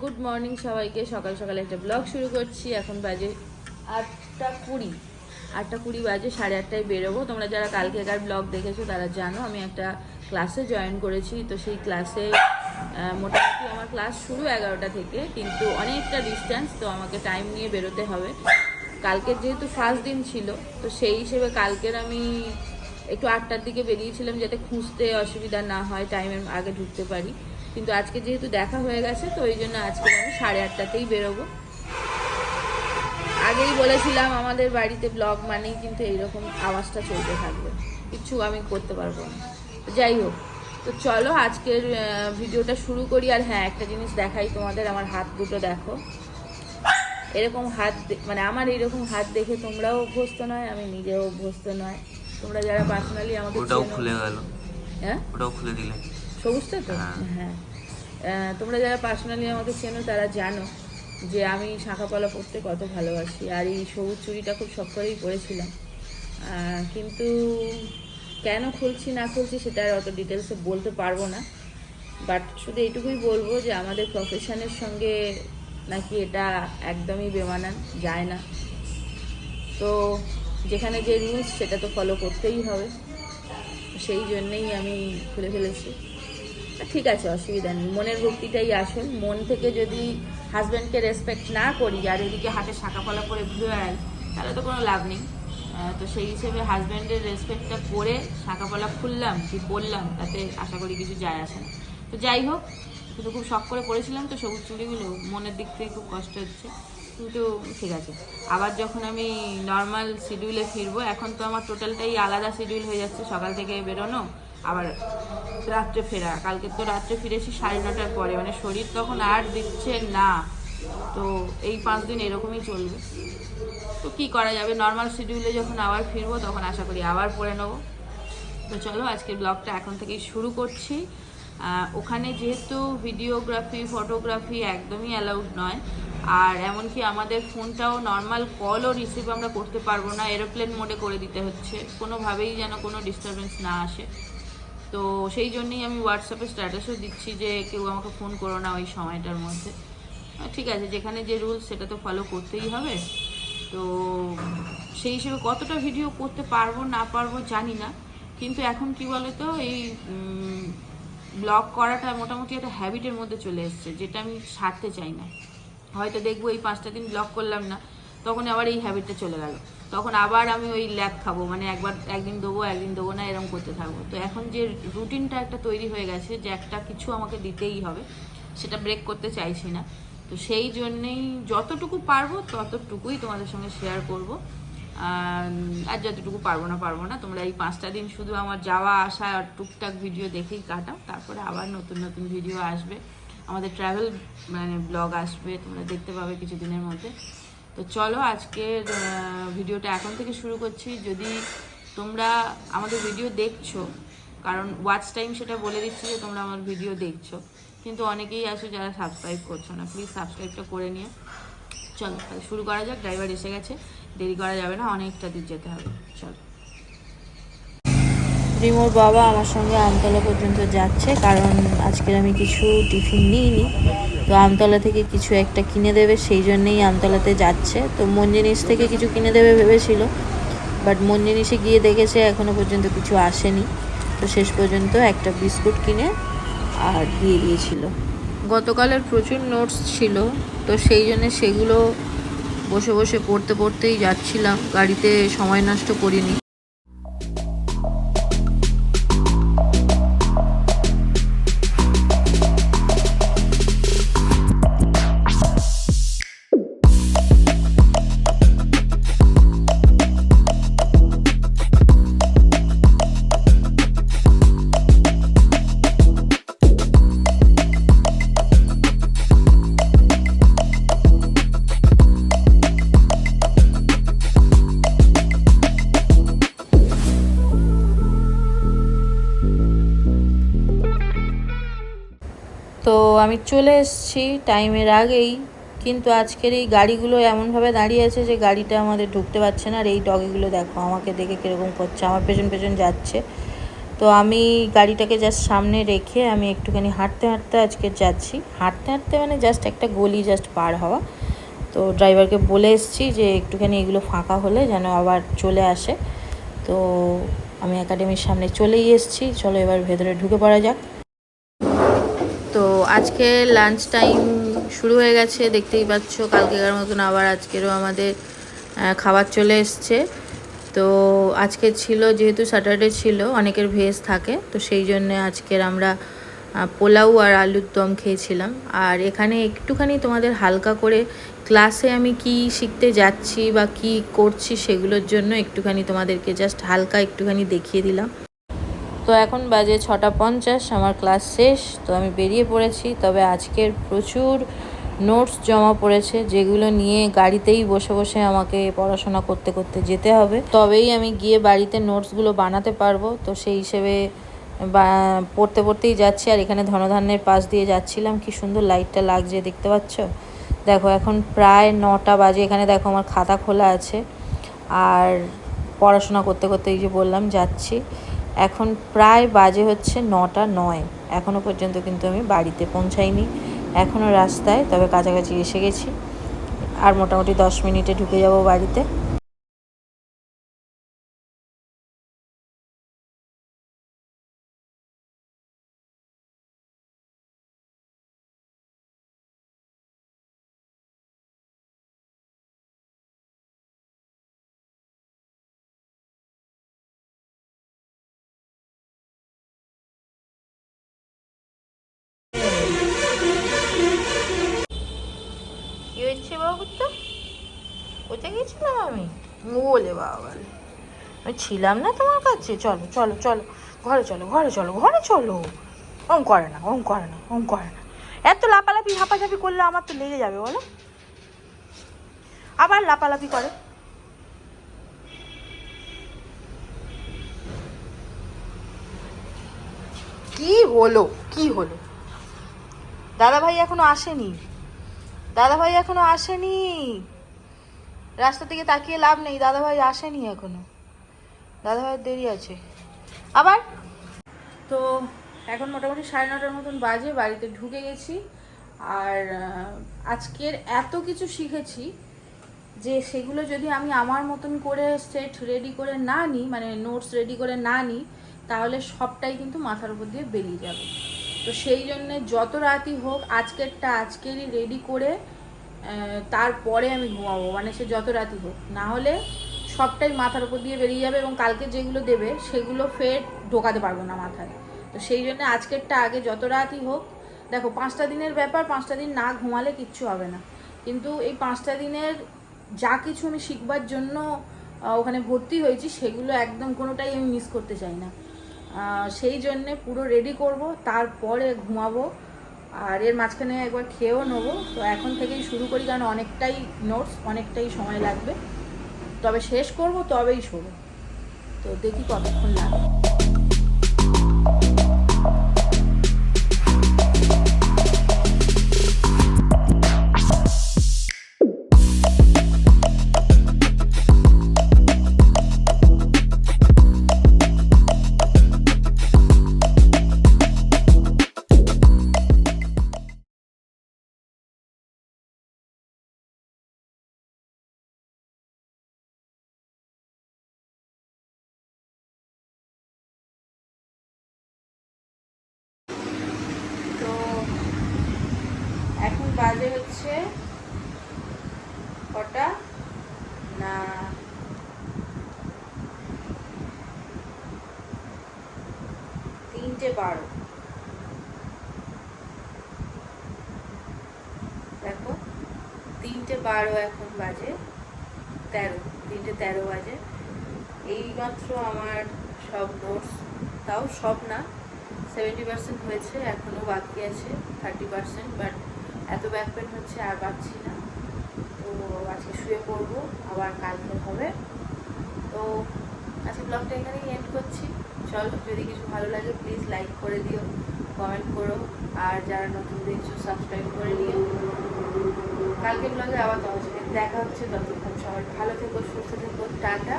Good morning সবাইকে। সকাল সকালে একটা ব্লগ শুরু করছি। এখন বাজে আটটা কুড়ি। আটটা কুড়ি বাজে, সাড়ে আটটায় বেরোবো। তোমরা যারা কালকেকার ব্লগ দেখেছ, তারা জানো আমি একটা ক্লাসে জয়েন করেছি। তো সেই ক্লাসে মোটামুটি আমার ক্লাস শুরু এগারোটা থেকে, কিন্তু অনেকটা ডিস্টেন্স তো আমাকে টাইম নিয়ে বেরোতে হবে। কালকের যেহেতু ফার্স্ট দিন ছিল, তো সেই হিসেবে কালকের আমি একটু আটটার দিকে বেরিয়েছিলাম যাতে খুঁজতে অসুবিধা না হয় টাইমের আগে ঢুকতে পারি। কিন্তু আজকে যেহেতু দেখা হয়ে গেছে তো ওই জন্য আজকে আমি সাড়ে আটটাতেই বেরোবো। আগেই বলেছিলাম আমাদের বাড়িতে ব্লগ মানেই কিন্তু এইরকম আওয়াজটা চলতে থাকবে। কিচ্ছু আমি করতে পারব না। যাই হোক তো চলো আজকের ভিডিওটা শুরু করি। আর হ্যাঁ একটা জিনিস দেখাই তোমাদের আমার হাত দুটো দেখো। এরকম হাত মানে আমার এইরকম হাত দেখে তোমরাও অভ্যস্ত নয় আমি নিজেও অভ্যস্ত নয়। তোমরা যারা পার্সোনালি আমাকে ওটাও খুলে গেল। হ্যাঁ? ওটাও খুলে দিলে। সবুজটা তো হ্যাঁ। হ্যাঁ। তোমরা যারা পার্সোনালি আমাকে চেনো তারা জানো যে আমি শাঁখা পলা পরতে কত ভালোবাসি। আর এই সবুজ চুড়িটা খুব শখ করেই পরেছিলাম। কিন্তু কেন খুলছি না খুলছি সেটা আর অত ডিটেলসে বলতে পারব না। বাট শুধু এইটুকুই বলব যে আমাদের প্রফেশনের সঙ্গে নাকি এটা একদমই বেমানান যায় না। তো যেখানে যে রুলস সেটা তো ফলো করতেই হবে। সেই জন্যেই আমি খুলে ফেলেছি। ঠিক আছে, অসুবিধা নেই। মনের ভক্তিটাই আসল মন থেকে যদি হাজব্যান্ডকে রেসপেক্ট না করি আর এদিকে হাতে শাঁকা ফলা করে ঘুরে বেড়াই তাহলে তো কোনো লাভ নেই। তো সেই হিসেবে হাজব্যান্ডের রেসপেক্টটা করে শাঁকা ফলা খুললাম, কি বললাম তাতে আশা করি কিছু যায় আসে না। তো যাই হোক কিন্তু খুব শখ করে পড়েছিলাম তো সবুজ চুড়িগুলো, মনের দিক থেকে খুব কষ্ট হচ্ছে। কিন্তু ঠিক আছে, আবার যখন আমি নর্মাল শিডিউলে ফিরবো, এখন তো আমার টোটালটাই আলাদা শিডিউল হয়ে যাচ্ছে, সকাল থেকে বেরোনো। আবার রাত্রে ফেরা। কালকে তো রাত্রে ফিরেছি সাড়ে নটার পরে। মানে শরীর তখন আর দিচ্ছে না। তো এই পাঁচ দিন এরকমই চলবে। তো কি করা যাবে? নর্মাল শিডিউলে যখন আবার ফিরবো, তখন আশা করি আবার পরে নেব। তো চলো, আজকের ব্লগটা এখন থেকেই শুরু করছি। ওখানে যেহেতু ভিডিওগ্রাফি ফটোগ্রাফি একদমই অ্যালাউড নয়। আর এমনকি আমাদের ফোনটাও নর্মাল কলও রিসিভ আমরা করতে পারব না। এরোপ্লেন মোডে করে দিতে হচ্ছে। কোনোভাবেই যেন কোনো ডিস্টারবেন্স না আসে। তো সেই জন্যই আমি হোয়াটসঅ্যাপে স্ট্যাটাসও দিচ্ছি যে কেউ আমাকে ফোন করো না ওই সময়টার মধ্যে। ঠিক আছে, যেখানে যে রুলস সেটা তো ফলো করতেই হবে। তো সেই হিসেবে কতটা ভিডিও করতে পারব, না পারব জানি না। কিন্তু এখন কি বলে তো এই ব্লগ করাটা মোটামুটি একটা হ্যাবিটের মধ্যে চলে এসছে, যেটা আমি ছাড়তে চাই না। হয়তো দেখব এই পাঁচটা দিন ব্লগ করলাম না, তখন আবার এই হ্যাবিটটা চলে গেল। তখন আবার আমি ওই ল্যাক খাব মানে একবার একদিন দেবো একদিন দেবো না, এরকম করতে থাকব। তো এখন যে রুটিনটা একটা তৈরি হয়ে গেছে যে একটা কিছু আমাকে দিতেই হবে, সেটা ব্রেক করতে চাইছি না। তো সেই জন্যেই যতটুকু পারব ততটুকুই তোমাদের সঙ্গে শেয়ার করব। আর যতটুকু পারব না পারব না। তোমরা এই পাঁচটা দিন শুধু আমার যাওয়া, আসা আর টুকটাক ভিডিও দেখেই কাটাও। তারপরে আবার নতুন নতুন ভিডিও আসবে। আমাদের ট্রাভেল মানে ব্লগ আসবে, তোমরা দেখতে পাবে কিছুদিনের মধ্যে। তো চলো আজকের ভিডিওটা এখন থেকে শুরু করছি। যদি তোমরা আমাদের ভিডিও দেখছ, কারণ ওয়াচ টাইম সেটা বলে দিচ্ছি যে তোমরা আমার ভিডিও দেখছ। কিন্তু অনেকেই আছো যারা সাবস্ক্রাইব করছ না। প্লিজ সাবস্ক্রাইবটা করে নিও। চলো, তাহলে শুরু করা যাক। ড্রাইভার এসে গেছে। দেরি করা যাবে না, অনেকটা দূর যেতে হবে। চলো। রিমোর বাবা আমার সঙ্গে আমতলা পর্যন্ত যাচ্ছে, কারণ আজকের আমি কিছু টিফিন নিইনি। তো আমতলা থেকে কিছু একটা কিনে দেবে, সেই জন্যেই আমতলাতে যাচ্ছে। তো মন জিনিস থেকে কিছু কিনে দেবে ভেবেছিল, বাট মন জিনিসে গিয়ে দেখেছে এখনও পর্যন্ত কিছু আসেনি। তো শেষ পর্যন্ত একটা বিস্কুট কিনে আর দিয়ে দিয়েছিল। গতকালের প্রচুর নোটস ছিল, তো সেই জন্যে সেগুলো বসে বসে পড়তে পড়তেই যাচ্ছিলাম। গাড়িতে সময় নষ্ট করিনি। তো আমি চলে এসেছি টাইমের আগেই, কিন্তু আজকের এই গাড়িগুলো এমনভাবে দাঁড়িয়ে আছে যে গাড়িটা আমাদের ঢুকতে পারছে না আর এই ডগিগুলো দেখো, আমাকে দেখে কীরকম করছে, আমার পেছন পেছন যাচ্ছে। তো আমি গাড়িটাকে জাস্ট সামনে রেখে আমি একটুখানি হাঁটতে হাঁটতে আজকে যাচ্ছি। হাঁটতে হাঁটতে মানে জাস্ট একটা গলি জাস্ট পার হওয়া। তো ড্রাইভারকে বলে এসেছি যে একটুখানি এগুলো ফাঁকা হলে যেন আবার চলে আসে। তো আমি একাডেমির সামনে চলেই এসেছি। চলো এবার ভেতরে ঢুকে পড়া যাক। আজকে লাঞ্চ টাইম শুরু হয়ে গেছে, দেখতেই পাচ্ছ কালকেকার মতন আবার আজকেরও আমাদের খাবার চলে এসছে। তো আজকে ছিল, যেহেতু স্যাটারডে ছিল, অনেকের ভেজ থাকে, তো সেই জন্য আজকের আমরা পোলাও আর আলুর দম খেয়েছিলাম। আর এখানে একটুখানি তোমাদের হালকা করে ক্লাসে আমি কি শিখতে যাচ্ছি বা কি করছি সেগুলোর জন্য একটুখানি তোমাদেরকে জাস্ট হালকা একটুখানি দেখিয়ে দিলাম। তো এখন বাজে ছটা পঞ্চাশ, আমার ক্লাস শেষ, তো আমি বেরিয়ে পড়েছি। তবে আজকের প্রচুর নোটস জমা পড়েছে, যেগুলো নিয়ে গাড়িতেই বসে বসে আমাকে পড়াশোনা করতে করতে যেতে হবে। তবেই আমি গিয়ে বাড়িতে নোটসগুলো বানাতে পারব। তো সেই হিসেবে বা, পড়তে পড়তেই যাচ্ছি। আর এখানে ধনধান্যের পাশ দিয়ে যাচ্ছিলাম। কি সুন্দর লাইটটা লাগছে, দেখতে পাচ্ছ? দেখো, এখন প্রায় নটা বাজে। এখানে দেখো, আমার খাতা খোলা আছে। আর পড়াশোনা করতে করতে এই যে বললাম, যাচ্ছি। এখন প্রায় বাজে হচ্ছে নটা নয়। এখনও পর্যন্ত কিন্তু আমি বাড়িতে পৌঁছাইনি। এখনও রাস্তায়, তবে কাছাকাছি এসে গেছি। আর মোটামুটি দশ মিনিটে ঢুকে যাব বাড়িতে। হচ্ছে তো কোথায় গেছিলাম আমি। বলে বাবা আমি ছিলাম না তোমার কাছে। চলো চলো চলো। ঘরে চলো ঘরে চলো ঘরে চলো। ওম করে না, ওম করে না, ওম করে না। এত লাপালাপি, হাঁপাঝাপি করলে আমার তো লেগে যাবে, বলো। আবার লাপালাপি করে। কি হলো? কি হলো? দাদা ভাই এখনও আসেনি। দাদা ভাই এখনও আসেনি। রাস্তা থেকে তাকিয়ে লাভ নেই দাদা ভাই আসেনি এখনও। দাদা ভাইয়ের দেরি আছে। আবার? তো এখন মোটামুটি সাড়ে নটার মতন বাজে, বাড়িতে ঢুকে গেছি। আর আজকের এত কিছু শিখেছি যে সেগুলো যদি আমি আমার মতন করে সেট রেডি করে না নিই মানে নোটস রেডি করে না নিই, তাহলে সবটাই কিন্তু মাথার উপর দিয়ে বেরিয়ে যাবে। তো সেই জন্যে যত রাতই হোক, আজকেরটা আজকেরই রেডি করে তারপরে আমি ঘুমাবো। মানে সে যত রাতই হোক। না হলে সবটাই মাথার উপর দিয়ে বেরিয়ে যাবে এবং কালকে যেগুলো দেবে, সেগুলো ফের ঢোকাতে পারব না মাথায়। তো সেই জন্য আজকেরটা আগে যত রাতই হোক, দেখো পাঁচটা দিনের ব্যাপার, পাঁচটা দিন না ঘুমালে কিচ্ছু হবে না। কিন্তু এই পাঁচটা দিনের যা কিছু আমি শিখবার জন্য ওখানে ভর্তি হয়েছি, সেগুলো একদম কোনোটাই আমি মিস করতে চাই না। সেই জন্যে পুরো রেডি করব, তারপরে ঘুমাবো, আর এর মাঝখানে একবার খেয়েও নেব। তো এখন থেকেই শুরু করি, কারণ অনেকটাই নোটস অনেকটাই সময় লাগবে। তবে শেষ করব, তবেই শুরু তো দেখি কতক্ষণ লাগে বাজে হচ্ছে কটা? না। তিনটে বারো। দেখো, তিনটে বারো এখন বাজে তেরো, তিনটে তেরো বাজে। এইমাত্র আমার সব নোটস তাও সব না সেভেন্টি পার্সেন্ট হয়েছে এখনও বাকি আছে থার্টি পার্সেন্ট বাট এত ব্যাক পেন হচ্ছে আর পাচ্ছি না। তো আজকে শুয়ে পড়ব, আবার কালকে হবে। তো আজকে ব্লগটা এখানেই এন্ড করছি। চলো, যদি কিছু ভালো লাগে প্লিজ লাইক করে দিও কমেন্ট করো। আর যারা নতুন দেখছ সাবস্ক্রাইব করে নিও। কালকে ব্লগে আবার তোমার দেখা হচ্ছে। ততক্ষণ সবাই ভালো থেকো, সুস্থ থেকো, টাটা।